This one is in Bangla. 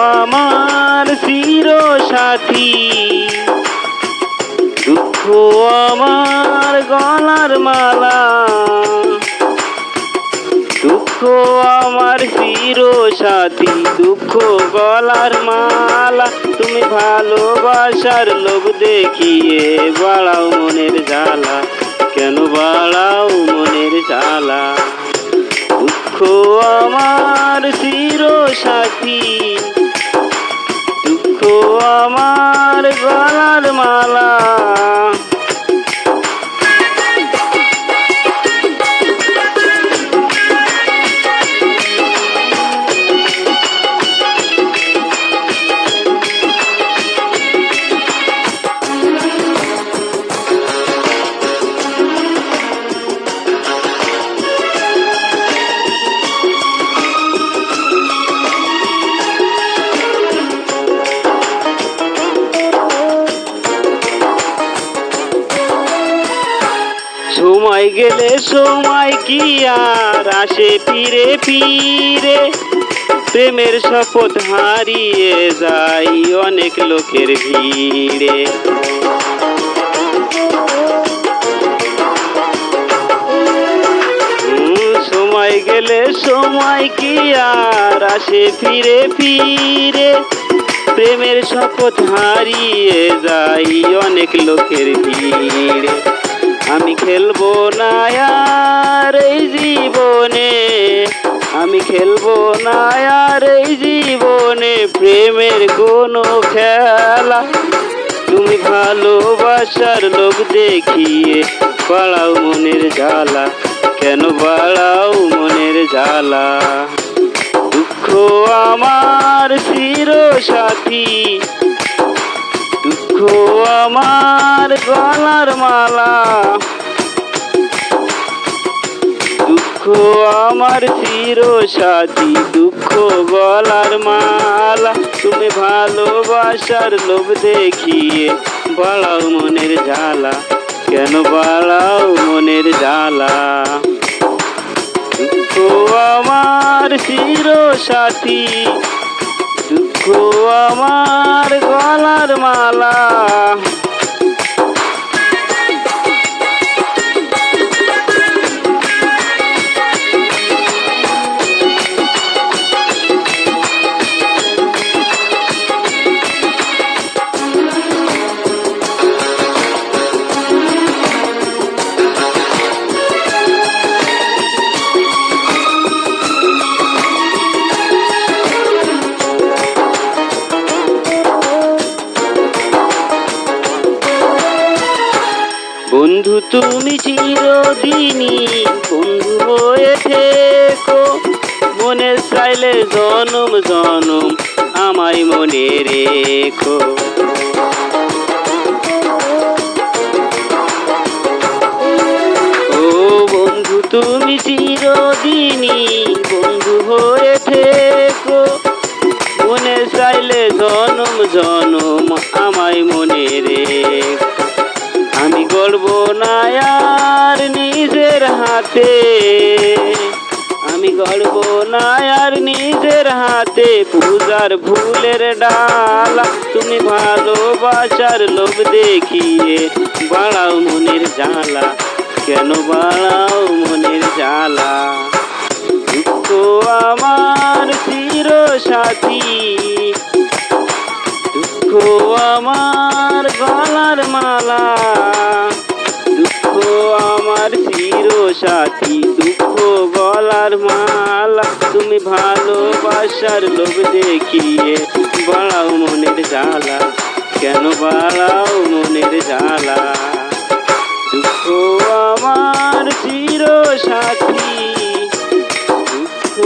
আমার চির সাথী দুঃখ আমার গলার মালা। দুঃখ আমার চির সাথী দুঃখ গলার মালা। তুমি ভালোবাসার লোক দেখিয়ে বাড়াও মনের জ্বালা। কেন বাড়াও মনের জ্বালা? আমার চির সাথী সময় গেলে সময় কি আর আসে ফিরে ফিরে। প্রেমের শপথ হারিয়ে যাই অনেক লোকের ভিড়ে। সময় গেলে সময় কি আর আসে ফিরে ফিরে। প্রেমের শপথ হারিয়ে যাই অনেক লোকের ভিড়ে। আমি খেলব না আর এই জীবনে, আমি খেলব না আর এই জীবনে, প্রেমের কোনো খেলা। তুমি ভালোবাসার লোক দেখিয়ে বাড়াও মনের জ্বালা, কেন বাড়াও মনের জ্বালা? দুঃখ আমার চির সাথী দুঃখ আমার গলার মালা। দুঃখ আমার চির সাথী দুঃখ গলার মালা। তুমি ভালোবাসার লোভ দেখিয়ে বাড়াও মনের জ্বালা। কেন বাড়াও মনের জ্বালা? দুঃখ আমার চির সাথী দুঃখ আমার মালা। বন্ধু, তুমি চিরদিনই বন্ধু হয়ে থেকো। মনে চাইলে জনম জনম আমায় মনে রেখো। ও বন্ধু, তুমি চিরদিনই বন্ধু হয়ে থেকো। মনে চাইলে জনম জনম আমায় মনে রেখো। হাতে। আমি গড়ব না আর নিজের হাতে পূজার ভুলের ডালা। তুমি ভালোবাসার লোভ দেখিয়ে বাড়াও মনের জ্বালা। কেন বাড়াও মনের জ্বালা? দুঃখ আমার চির সাথী দুঃখ আমার গলার মালা। সাথী, দুঃখ বলার মালা তুমি ভালোবাসার লোভ দেখিয়ে বাড়াও মনের জ্বালা। কেন বাড়াও মনের জ্বালা? দুঃখ আমার চির সাথী, দুঃখ